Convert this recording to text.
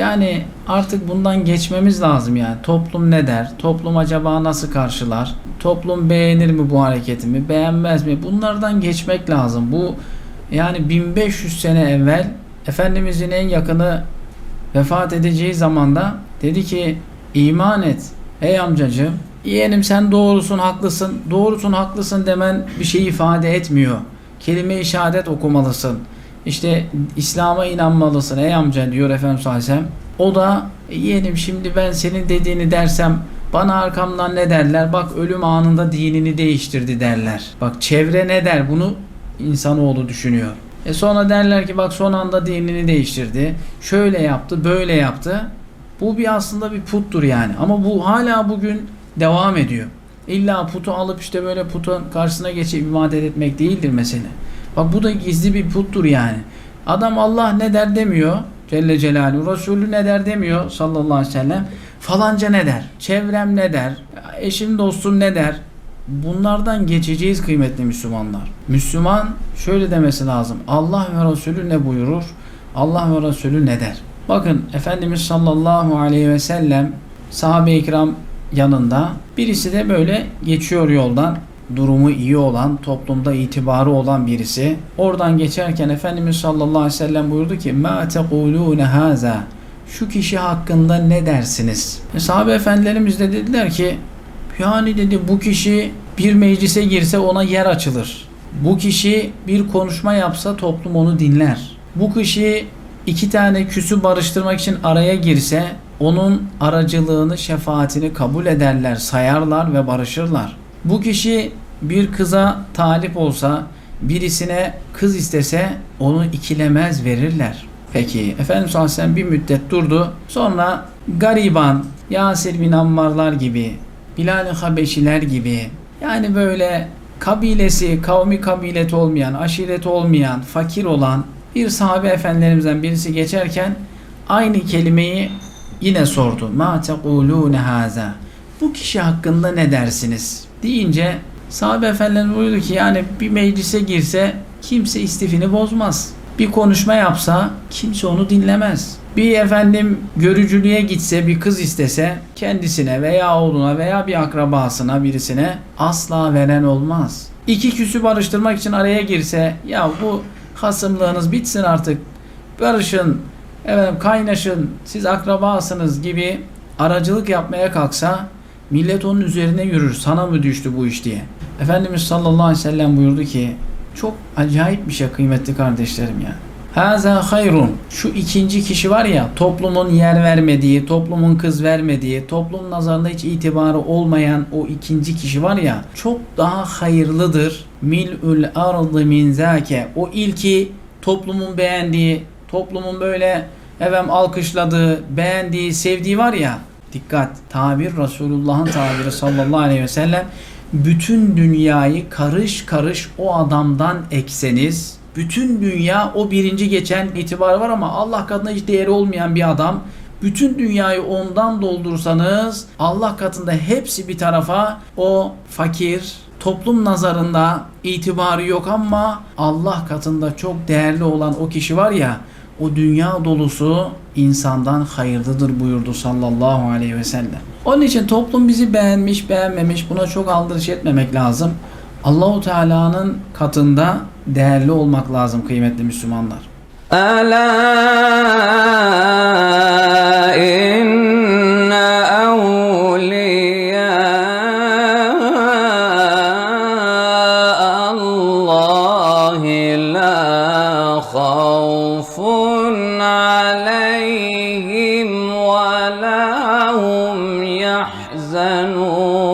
Yani artık bundan geçmemiz lazım yani. Toplum ne der? Toplum acaba nasıl karşılar? Toplum beğenir mi bu hareketimi? Beğenmez mi? Bunlardan geçmek lazım. Bu yani 1500 sene evvel Efendimizin en yakını vefat edeceği zamanda dedi ki iman et ey amcacığım yeğenim sen doğrusun haklısın doğrusun haklısın demen bir şey ifade etmiyor kelime-i şehadet okumalısın işte İslam'a inanmalısın ey amca diyor Efendimiz sallallahu aleyhi ve sellem o da "E, yeğenim şimdi ben senin dediğini dersem bana arkamdan ne derler bak ölüm anında dinini değiştirdi derler bak çevre ne der bunu insanoğlu düşünüyor e sonra derler ki bak son anda dinini değiştirdi. Şöyle yaptı, böyle yaptı. Bu bir aslında bir puttur yani. Ama bu hala bugün devam ediyor. İlla putu alıp işte böyle putun karşısına geçip ibadet etmek değildir mesele. Bak bu da gizli bir puttur yani. Adam Allah ne der demiyor. Celle Celaluhu. Resulü ne der demiyor sallallahu aleyhi ve sellem. Falanca ne der? Çevrem ne der? Eşim dostum ne der? Bunlardan geçeceğiz kıymetli Müslümanlar. Müslüman şöyle demesi lazım. Allah ve Resulü ne buyurur? Allah ve Resulü ne der? Bakın Efendimiz sallallahu aleyhi ve sellem sahabe-i kiram yanında birisi de böyle geçiyor yoldan durumu iyi olan, toplumda itibarı olan birisi. Oradan geçerken Efendimiz sallallahu aleyhi ve sellem buyurdu ki مَا تَقُولُونَ هَذَا Şu kişi hakkında ne dersiniz? E, sahabe efendilerimiz de dediler ki yani dedi bu kişi bir meclise girse ona yer açılır. Bu kişi bir konuşma yapsa toplum onu dinler. Bu kişi iki tane küsü barıştırmak için araya girse onun aracılığını, şefaatini kabul ederler, sayarlar ve barışırlar. Bu kişi bir kıza talip olsa, birisine kız istese onu ikilemez verirler. Peki Efendimiz sallallahu aleyhi ve sellem bir müddet durdu. Sonra gariban, Yasir bin Ammarlar gibi, Bilal-i Habeşiler gibi yani böyle kabilesi, kavmi kabileti olmayan, aşireti olmayan, fakir olan bir sahabe efendilerimizden birisi geçerken aynı kelimeyi yine sordu. Ma tequlune haza. Bu kişi hakkında ne dersiniz? Deyince sahabe efendilerimiz buyurdu ki yani bir meclise girse kimse istifini bozmaz. Bir konuşma yapsa kimse onu dinlemez. Bir efendim görücülüğe gitse bir kız istese kendisine veya oğluna veya bir akrabasına birisine asla veren olmaz. İki küsü barıştırmak için araya girse ya bu hasımlığınız bitsin artık barışın efendim kaynaşın siz akrabasınız gibi aracılık yapmaya kalksa millet onun üzerine yürür sana mı düştü bu iş diye. Efendimiz sallallahu aleyhi ve sellem buyurdu ki çok acayip bir şey kıymetli kardeşlerim ya. Haza hayrun. Şu ikinci kişi var ya toplumun yer vermediği, toplumun kız vermediği, toplum nazarında hiç itibarı olmayan o ikinci kişi var ya çok daha hayırlıdır. Mil'ül ardı min zake. O ilki toplumun beğendiği, toplumun böyle efendim alkışladığı, beğendiği, sevdiği var ya dikkat. Tabir Resulullah'ın tabiri sallallahu aleyhi ve sellem. Bütün dünyayı karış karış o adamdan ekseniz. Bütün dünya o birinci geçen itibarı var ama Allah katında hiç değeri olmayan bir adam. Bütün dünyayı ondan doldursanız Allah katında hepsi bir tarafa o fakir toplum nazarında itibarı yok ama Allah katında çok değerli olan o kişi var ya o dünya dolusu insandan hayırlıdır buyurdu sallallahu aleyhi ve sellem. Onun için toplum bizi beğenmiş beğenmemiş buna çok aldırış etmemek lazım. Allahu Teala'nın katında değerli olmak lazım kıymetli Müslümanlar. Ala هم يحزنون.